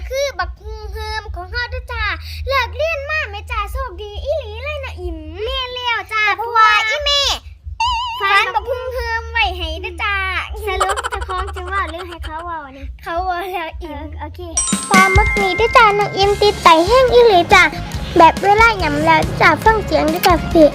ก็คือบักฮูเฮิมของเฮาเด้อจ้าเลิกเรียนมาแม่จ้าโชคดีอีหลีเลยนะอิ่มแม่นแล้วจ้าเพราะว่าอีแม่ฟันบักฮูเฮิมไว้ให้เด้อจ้าสรุปเจะคองจะว่าหรือให้เขาเว้านี่เขาเว้าแล้วอิ่มโอเคปลาหมึกนี้เด้อจ้าน้องอิ่มติดไตแห้งอีหลีจ้าแบบเวลาหยำแล้วจ้าฟังเสียงเด้อจ้าพี่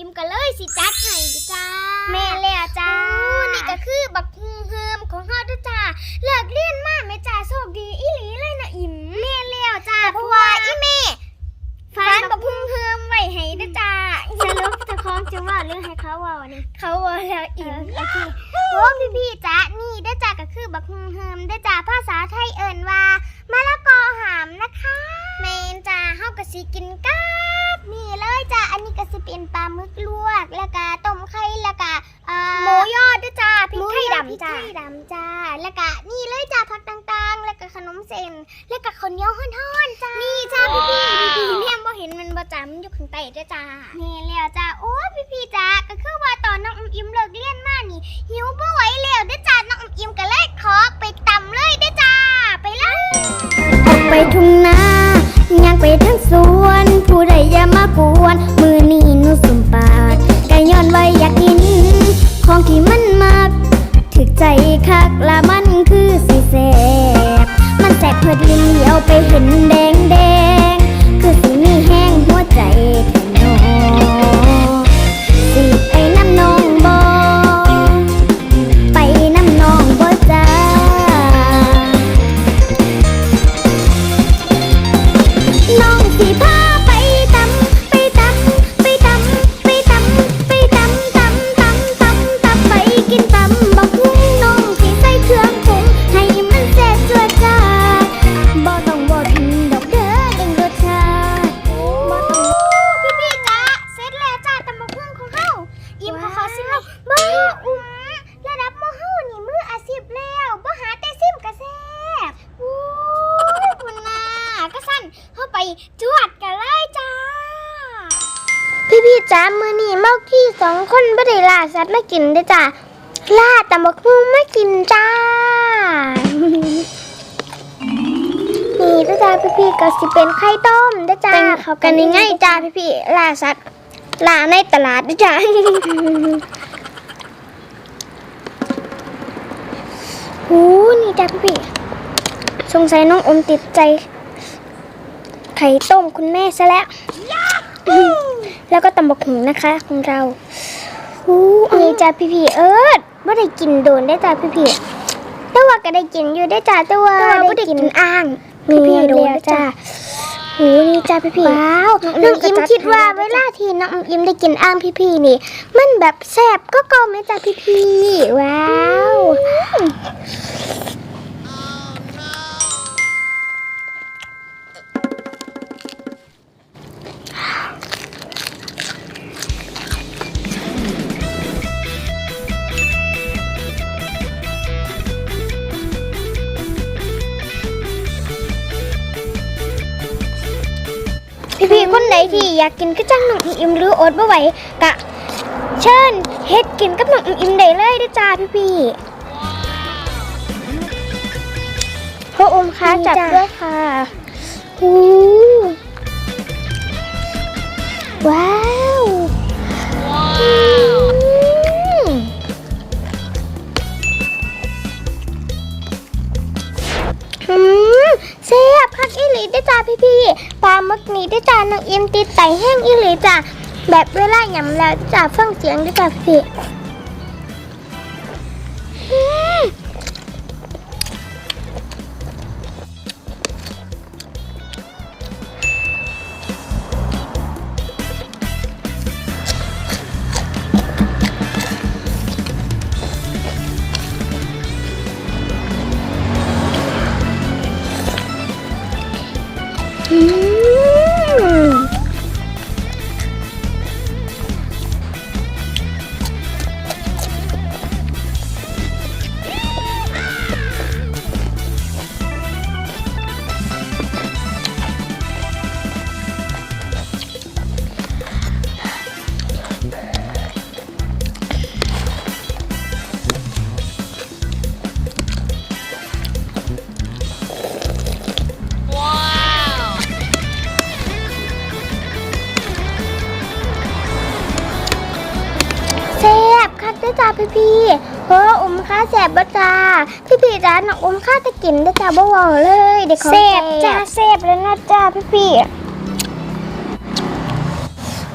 องอิมก็เลยสิจัดให้เด้อจ้าแม่แล้วจ้านี่ก็คือบักหุ่งเฮิมของเฮาเด้อจ้าเลิกเรียนมาแม่จ้าโชคดีอีหลีเลยนะอิมแม่แล้วจ้าเพราะว่าอีแม่ฟันบักหุ่งเฮิมไว้ให้เด้อจ้าสรุปเจะคองจะว่าหรือให้เขาเว้านี่เขาเว้าแล้วอิมโอเคโอ้พี่พี่ๆจ๊ะนี่ได้จากก็คือบักฮุงเฮิมได้จากภาษาไทยเอิ่นว่ามะละกอหาม นะคะเมนจ้าเฮากะสิกินกับนี่เลยจ้าอันนี้ก็สิเป็นปลาหมึกลวก แล้วก็ต้มไข่แล้วก็เอ่อหมูยอดด้วยจ้าพริกไทยดำจ้าพริกไทยดำจ้าแล้วก็นี่เลยจ้าผักต่างๆ แล้วก็ขนมเส้นแล้วก็ข้าวเหนียวฮ้อนๆจ้านี่จ้าพี่พี่พี่พี่ๆแม่บ่เห็นมันบ่จ้ามันอยู่ข้างใต้ด้วยจ้านี่แล้วจ้าโอ้พี่พี่ๆจ้าก็คือว่าตอนน้องอุ้มอิ่มเลิกเรียนมานี่หิวบ่ไหวแล้วเด้อจ้าน้องอิ่มก็เลยขอไปตำเลยเด้อจ้า ทุ่งนาย่างไปทั้งสวน ผู้ใดอย่ามากวน มือนี้หนูสุ่มปากก็ย้อนไว้อยากกิน ของที่มันมักถึกใจคักละมันคือสิแสบมันแสบเพื่อลิ้นเดียวไปเห็นแดงแดง บ่ได้ล่าสัตว์มากินเด้อจ้าล่าตำบักหุ่งมากินจ้า นี่เด้อจ้าพี่พี่ๆก็สิเป็นไข่ต้มเด้อจ้าเขากันง่ายๆจ้าพี่พี่ๆล่าสัตว์ล่าในตลาดเด้อจ้าหูนี่จ้ะพี่สงสัยน้องอมติดใจไข่ต้มคุณแม่ซะแล้ว แล้วก็ตำบักหุงนะคะของเรา หูนี่จ้ะพี่พี่ๆเอิร์ดไม่ได้กินโดนได้จ้ะพี่พี่ๆแต่ว่าก็ได้กินอยู่ได้จ้ะแต่ว่าไม่ได้กินอ่างพี่พี่ๆโดนได้จ้ะหูนี่จ้ะพี่พี่ว้าวน้องอิมคิดว่าเวลาที่น้องอิมได้กินอ่างพี่พี่ๆนี่ มันแบบแซ่บก็เกาไหมจ้ะพี่พี่ๆว้าว พี่ๆคนไหนที่อยากกินก็จ้างน้องอิมหรือโอ๊ตบ่ไหวกะเชิญเฮ็ดกินกับน้องอิมได้เลยเด้อจ้าพี่ๆพ่ออมคะจับด้วยค่ะหูว้าว อีหลีจ้ะแบบเวลาหยำแล้วจะฟังเสียงด้วยกัะสิอืม พี่ๆเฮ้ออมค่าแสบบ่จ้าพี่พี่ๆจ้าน้องอมค่าจะกินได้จ้าบ่เว้าเลยเด็กของเสพจ้าเสพแล้วนะจ้าพี่พี่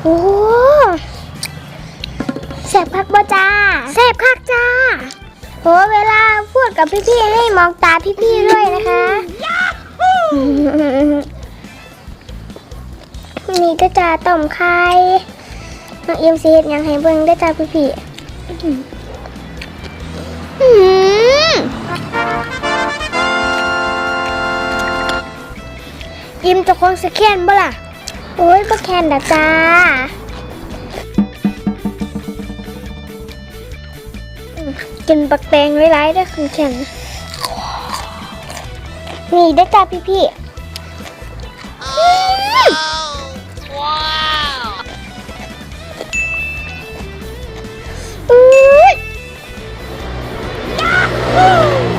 โอ้โหแสบคักบ่จ้าแสบคักจ้าโหเวลาพูดกับพี่ๆให้มองตาพี่ๆด้วยนะคะนี่ก็จะต้มไข่น้องอิมสิเฮ็ดหยังให้เบิ่งได้อจ้าพี่ๆ อืมอิมจะคงสแคนบ่ล่ะ โอ้ยบ่แคนดอกจ้ากินบักแตงหลายๆเด้อคือแคนนี่ได้จ้าพี่ๆ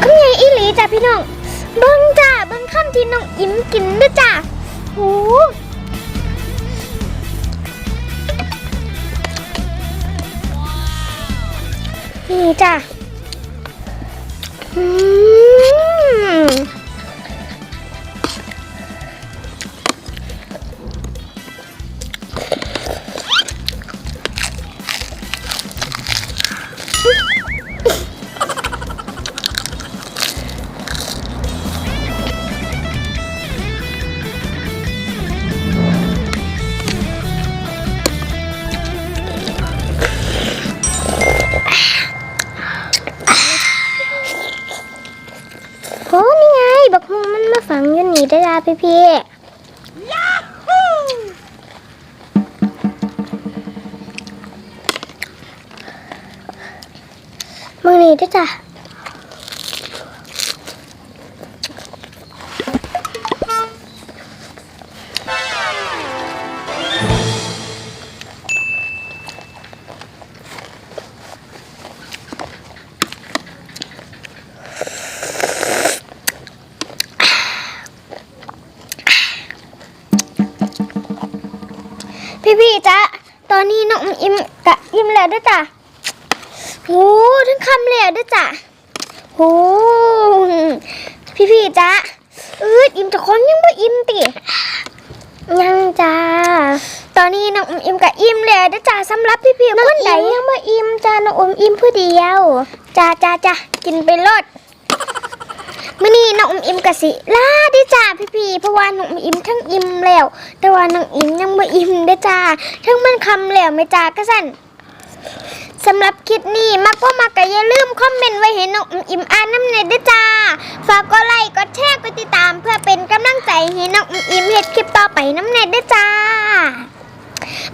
คำใหญ่อีหลีจ้ะพี่น้อง เบิ้งจ้ะเบิ้งคำที่น้องอิ่มกินด้วยจ้ะโหนี่จ้ะอืม ฝังอยู่นี่ได้อจ้าพี่พี่มึงนี่ได้อจ้ะ อิ่มแล้วด้วยจ้ะโหทั้งคำแล้วด้วยจ้ะโหพี่พี่ๆจ๊ะเอออิ่มจะคนยังไม่อิ่มติยังจ้า ตอนนี้น้องอิ่มกะอิ่มแล้วด้วยจ้ะสำหรับพี่พี่คนใดยังไม่อิ่มจ้าน้องอมอิ่มผู้เดียวจ้าจ้าจ้ากินไปรดมื่อนี้น้องอุมอิมกะสิลาด้อจ้าพี่พี่เพราะว่าน้องอุมอิมทั้งอิ่มแล้ว แต่ว่าน้องอิมยังไม่อิ่มด้อจ้าทั้งมันคำแล้วไม่จ้ากะสั่น สำหรับคลิปนี้มักพ่อมากก็อย่าลืมคอมเมนต์ไว้ให้น้องอิมอ่านน้ำเนยด้วยจ้า ฝากกดไลค์กดแชร์กดติดตาม เพื่อเป็นกำลังใจให้น้องอิมเฮ็ดคลิปต่อไปน้ำเนยด้วยจ้า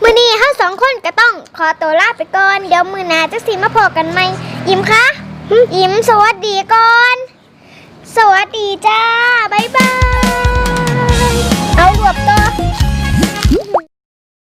มือนี้เฮาสองคนก็ต้องขอตัวลาไปก่อน เดี๋ยวมือหน้าจะสีมาพอกันไหมอิมคะอิมสวัสดีก่อน สวัสดีจ้า บ๊ายบาย